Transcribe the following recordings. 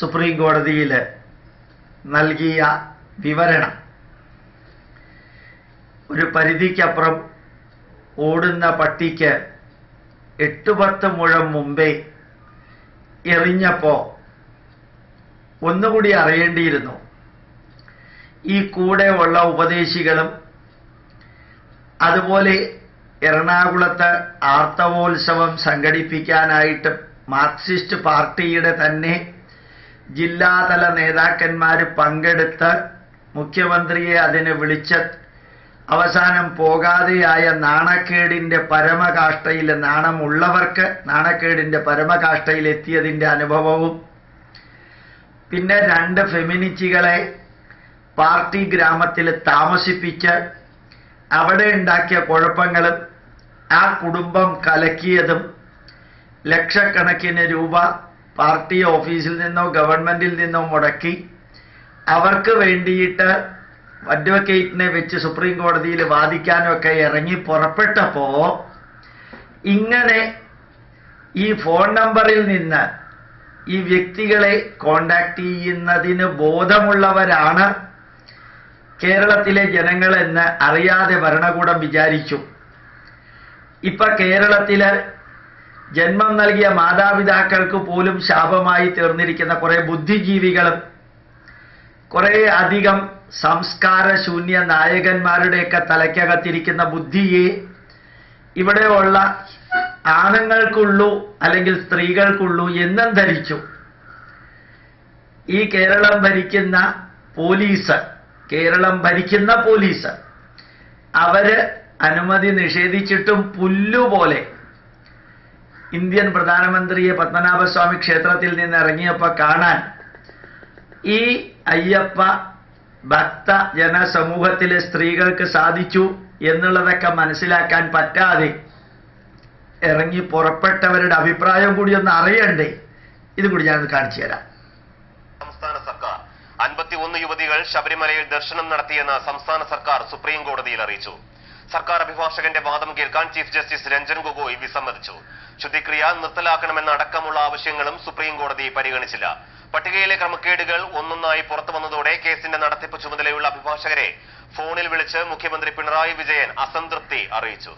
Supreme കോടതിയിൽ നൽകിയ വിവരണം ഒരു പരിധിക്കപ്പുറം ഓടുന്ന പട്ടിക്ക് എട്ട് പത്ത് മുഴം മുമ്പേ എറിഞ്ഞപ്പോ ഒന്നുകൂടി അറിയേണ്ടിയിരുന്നു. ഈ കൂടെ ഉള്ള ഉപദേശികളും അതുപോലെ എറണാകുളത്ത് ആർത്തവോത്സവം സംഘടിപ്പിക്കാനായിട്ട് മാർക്സിസ്റ്റ് പാർട്ടിയുടെ തന്നെ ജില്ലാതല നേതാക്കന്മാർ പങ്കെടുത്ത് മുഖ്യമന്ത്രിയെ അതിന് വിളിച്ച അവസാനം പോകാതെയായ നാണക്കേടിന്റെ പരമകാഷ്ഠയിൽ നാണമുള്ളവർക്ക് നാണക്കേടിന്റെ പരമകാഷ്ഠയിൽ എത്തിയതിന്റെ അനുഭവവും പിന്നെ രണ്ട് ഫെമിനിറ്റികളെ പാർട്ടി ഗ്രാമത്തിൽ താമസിപ്പിച്ച് അവിടെ ഉണ്ടാക്കിയ കുഴപ്പങ്ങളും ആ കുടുംബം കലക്കിയതും ലക്ഷക്കണക്കിന് രൂപ പാർട്ടി ഓഫീസിൽ നിന്നോ ഗവൺമെന്റിൽ നിന്നോ മുടക്കി അവർക്ക് വേണ്ടിയിട്ട് അഡ്വക്കേറ്റിനെ വെച്ച് സുപ്രീം കോടതിയിൽ വാദിക്കാനൊക്കെ ഇറങ്ങി പുറപ്പെട്ടപ്പോ ഇങ്ങനെ ഈ ഫോൺ നമ്പറിൽ നിന്ന് ഈ വ്യക്തികളെ കോണ്ടാക്ട് ചെയ്യുന്നതിന് ബോധമുള്ളവരാണ് കേരളത്തിലെ ജനങ്ങളെന്ന് അറിയാതെ ഭരണകൂടം വിചാരിച്ചു. ഇപ്പൊ കേരളത്തിൽ ജന്മം നൽകിയ മാതാപിതാക്കൾക്ക് പോലും ശാപമായി തീർന്നിരിക്കുന്ന കുറെ ബുദ്ധിജീവികളും കുറെ അധികം സംസ്കാരശൂന്യ നായകന്മാരുടെയൊക്കെ തലയ്ക്കകത്തിരിക്കുന്ന ബുദ്ധിയെ ഇവിടെയുള്ള ആണുങ്ങൾക്കുള്ളൂ അല്ലെങ്കിൽ സ്ത്രീകൾക്കുള്ളൂ എന്നും ധരിച്ചു. ഈ കേരളം ഭരിക്കുന്ന പോലീസ് കേരളം ഭരിക്കുന്ന പോലീസ് അവർ അനുമതി നിഷേധിച്ചിട്ടും പുല്ലുപോലെ ഇന്ത്യൻ പ്രധാനമന്ത്രിയെ പത്മനാഭസ്വാമി ക്ഷേത്രത്തിൽ നിന്ന് ഇറങ്ങിയപ്പോൾ കാണാൻ ഈ അയ്യപ്പ ഭക്ത ജനസമൂഹത്തിലെ സ്ത്രീകൾക്ക് സാധിച്ചു എന്നുള്ളതൊക്കെ മനസ്സിലാക്കാൻ പറ്റാതെ ഇറങ്ങി പുറപ്പെട്ടവരുടെ അഭിപ്രായം കൂടി ഒന്ന് അറിയണ്ടേ? ഇത് കൂടി ഞാനൊന്ന് കാണിച്ചു തരാം. സംസ്ഥാന സർക്കാർ. അൻപത്തിയൊന്ന് യുവതികൾ ശബരിമലയിൽ ദർശനം നടത്തിയെന്ന് സംസ്ഥാന സർക്കാർ സുപ്രീം കോടതിയിൽ അറിയിച്ചു. സർക്കാർ അഭിഭാഷകന്റെ വാദം കേൾക്കാൻ ചീഫ് ജസ്റ്റിസ് രഞ്ജൻ ഗൊഗോയ് വിസമ്മതിച്ചു. ശുദ്ധിക്രിയ നിർത്തലാക്കണമെന്ന അടക്കമുള്ള ആവശ്യങ്ങളും സുപ്രീം കോടതി പരിഗണിച്ചില്ല. പട്ടികയിലെ ക്രമക്കേടുകൾ ഒന്നൊന്നായി പുറത്തു വന്നതോടെ കേസിന്റെ നടത്തിപ്പ് ചുമതലയുള്ള അഭിഭാഷകരെ ഫോണിൽ വിളിച്ച് മുഖ്യമന്ത്രി പിണറായി വിജയൻ അസംതൃപ്തി അറിയിച്ചു.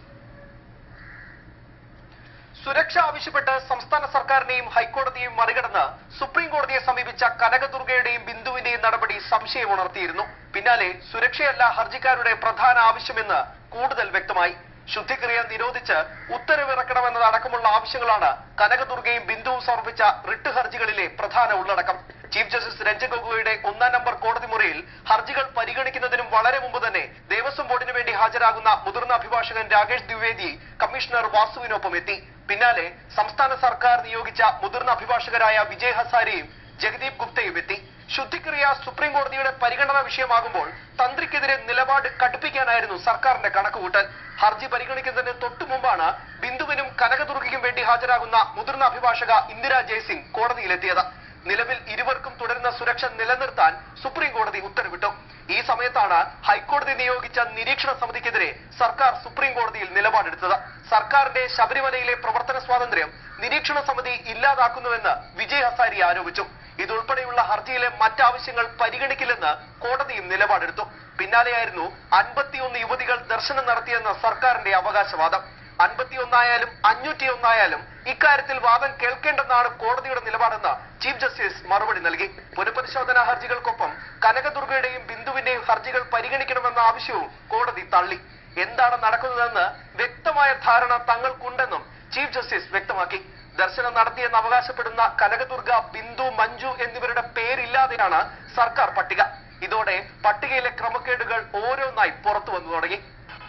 സുരക്ഷ ആവശ്യപ്പെട്ട് സംസ്ഥാന സർക്കാരിനെയും ഹൈക്കോടതിയെയും മറികടന്ന് സുപ്രീം കോടതിയെ സമീപിച്ച കനകദുർഗയുടെയും ബിന്ദുവിന്റെയും നടപടി സംശയം ഉണർത്തിയിരുന്നു. പിന്നാലെ സുരക്ഷയല്ല ഹർജിക്കാരുടെ പ്രധാന ആവശ്യമെന്ന് കൂടുതൽ വ്യക്തമായി. ശുദ്ധിക്രിയ നിരോധിച്ച് ഉത്തരവിറക്കണമെന്നതടക്കമുള്ള ആവശ്യങ്ങളാണ് കനകദുർഗയും ബിന്ദുവും സമർപ്പിച്ച റിട്ട് ഹർജികളിലെ പ്രധാന ഉള്ളടക്കം. ചീഫ് ജസ്റ്റിസ് രഞ്ജൻ ഗൊഗോയുടെ ഒന്നാം നമ്പർ കോടതി മുറിയിൽ ഹർജികൾ പരിഗണിക്കുന്നതിനും വളരെ മുമ്പ് തന്നെ ദേവസ്വം ബോർഡിന് വേണ്ടി ഹാജരാകുന്ന മുതിർന്ന അഭിഭാഷകൻ രാകേഷ് ദ്വിവേദി കമ്മീഷണർ വാസുവിനൊപ്പം എത്തി. പിന്നാലെ സംസ്ഥാന സർക്കാർ നിയോഗിച്ച മുതിർന്ന അഭിഭാഷകരായ വിജയ് ഹസാരിയും ജഗദീപ് ഗുപ്തയും എത്തി. ശുദ്ധിക്രിയ സുപ്രീം കോടതിയുടെ പരിഗണനാ വിഷയമാകുമ്പോൾ തന്ത്രിക്കെതിരെ നിലപാട് കടുപ്പിക്കാനായിരുന്നു സർക്കാരിന്റെ കണക്കുകൂട്ടൽ. ഹർജി പരിഗണിക്കുന്നതിന് തൊട്ടു മുമ്പാണ് ബിന്ദുവിനും കനകദുർഗയ്ക്കും വേണ്ടി ഹാജരാകുന്ന മുതിർന്ന അഭിഭാഷക ഇന്ദിര ജയ്സിംഗ് കോടതിയിലെത്തിയത്. നിലവിൽ ഇരുവർക്കും തുടരുന്ന സുരക്ഷ നിലനിർത്താൻ സുപ്രീം കോടതി ഉത്തരവിട്ടു. ഈ സമയത്താണ് ഹൈക്കോടതി നിയോഗിച്ച നിരീക്ഷണ സമിതിക്കെതിരെ സർക്കാർ സുപ്രീം കോടതിയിൽ നിലപാടെടുത്തത്. സർക്കാരിന്റെ ശബരിമലയിലെ പ്രവർത്തന സ്വാതന്ത്ര്യം നിരീക്ഷണ സമിതി ഇല്ലാതാക്കുന്നുവെന്ന് വിജയ് ഹസാരി ആരോപിച്ചു. ഇതുൾപ്പെടെയുള്ള ഹർജിയിലെ മറ്റാവശ്യങ്ങൾ പരിഗണിക്കില്ലെന്ന് കോടതിയും നിലപാടെടുത്തു. പിന്നാലെയായിരുന്നു അൻപത്തിയൊന്ന് യുവതികൾ ദർശനം നടത്തിയെന്ന സർക്കാരിന്റെ അവകാശവാദം. അൻപത്തിയൊന്നായാലും അഞ്ഞൂറ്റിയൊന്നായാലും ഇക്കാര്യത്തിൽ വാദം കേൾക്കേണ്ടെന്നാണ് കോടതിയുടെ നിലപാടെന്ന് ചീഫ് ജസ്റ്റിസ് മറുപടി നൽകി. പുനഃപരിശോധനാ ഹർജികൾക്കൊപ്പം കനകദുർഗയുടെയും ബിന്ദുവിന്റെയും ഹർജികൾ പരിഗണിക്കണമെന്ന ആവശ്യവും കോടതി തള്ളി. എന്താണ് നടക്കുന്നതെന്ന് വ്യക്തമായ ധാരണ തങ്ങൾക്കുണ്ടെന്നും ചീഫ് ജസ്റ്റിസ് വ്യക്തമാക്കി. ദർശനം നടത്തിയെന്ന് അവകാശപ്പെടുന്ന കനകദുർഗ ബിന്ദു മഞ്ജു എന്നിവരുടെ പേരില്ലാതെയാണ് സർക്കാർ പട്ടിക. ഇതോടെ പട്ടികയിലെ ക്രമക്കേടുകൾ ഓരോന്നായി പുറത്തു വന്നു തുടങ്ങി.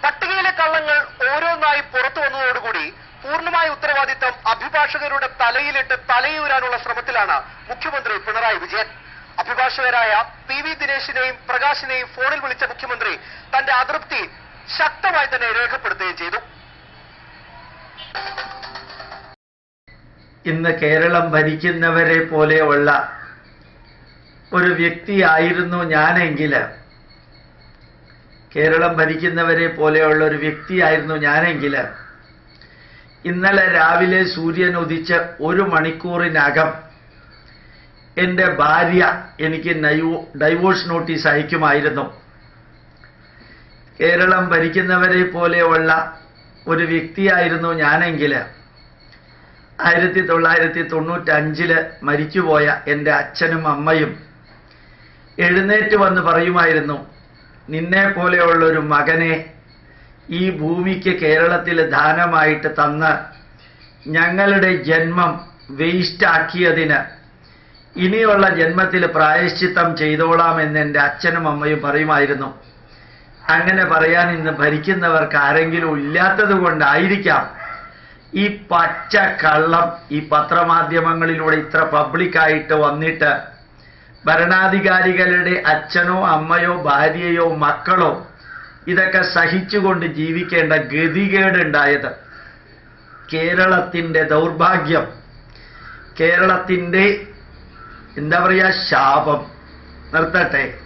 പട്ടികയിലെ കള്ളങ്ങൾ ഓരോന്നായി പുറത്തു വന്നതോടുകൂടി പൂർണമായ ഉത്തരവാദിത്തം അഭിഭാഷകരുടെ തലയിലിട്ട് തലയൂരാനുള്ള ശ്രമത്തിലാണ് മുഖ്യമന്ത്രി പിണറായി വിജയൻ. അഭിഭാഷകരായ പി വി ദിനേശിനെയും പ്രകാശിനെയും ഫോണിൽ വിളിച്ച മുഖ്യമന്ത്രി തന്റെ അതൃപ്തി ശക്തമായി തന്നെ രേഖപ്പെടുത്തുകയും ചെയ്തു. ഇന്ന് കേരളം ഭരിക്കുന്നവരെ പോലെയുള്ള ഒരു വ്യക്തിയായിരുന്നു ഞാനെങ്കിൽ. കേരളം ഭരിക്കുന്നവരെ പോലെയുള്ള ഒരു വ്യക്തിയായിരുന്നു ഞാനെങ്കിൽ. ഇന്നലെ രാവിലെ സൂര്യൻ ഉദിച്ച് ഒരു മണിക്കൂറിനകം എന്റെ ഭാര്യ എനിക്ക് ഡൈവോഴ്സ് നോട്ടീസ് അയക്കുമായിരുന്നു. കേരളം ഭരിക്കുന്നവരെ പോലെയുള്ള ഒരു വ്യക്തിയായിരുന്നു ഞാനെങ്കിൽ. ആയിരത്തി തൊള്ളായിരത്തി തൊണ്ണൂറ്റഞ്ചിൽ മരിച്ചുപോയ എന്റെ അച്ഛനും അമ്മയും എഴുന്നേറ്റ് വന്ന് പറയുമായിരുന്നു നിന്നെ പോലെയുള്ളൊരു മകനെ ഈ ഭൂമിക്ക് കേരളത്തിൽ ദാനമായിട്ട് തന്ന് ഞങ്ങളുടെ ജന്മം വേസ്റ്റാക്കിയതിന് ഇനിയുള്ള ജന്മത്തിൽ പ്രായശ്ചിത്തം ചെയ്തോളാം എന്ന് എന്റെ അച്ഛനും അമ്മയും പറയുമായിരുന്നു. അങ്ങനെ പറയാൻ ഇന്ന് ഭരിക്കുന്നവർക്ക് ആരെങ്കിലും ഇല്ലാത്തത് കൊണ്ടായിരിക്കാം ഈ പച്ച കള്ളം ഈ പത്രമാധ്യമങ്ങളിലൂടെ ഇത്ര പബ്ലിക്കായിട്ട് വന്നിട്ട് ഭരണാധികാരികളുടെ അച്ഛനോ അമ്മയോ ഭാര്യയോ മക്കളോ ഇതൊക്കെ സഹിച്ചുകൊണ്ട് ജീവിക്കേണ്ട ഗതികേടുണ്ടായത് കേരളത്തിന്റെ ദൗർഭാഗ്യം കേരളത്തിന്റെ എന്താ പറയുക ശാപം. നിർത്തട്ടെ.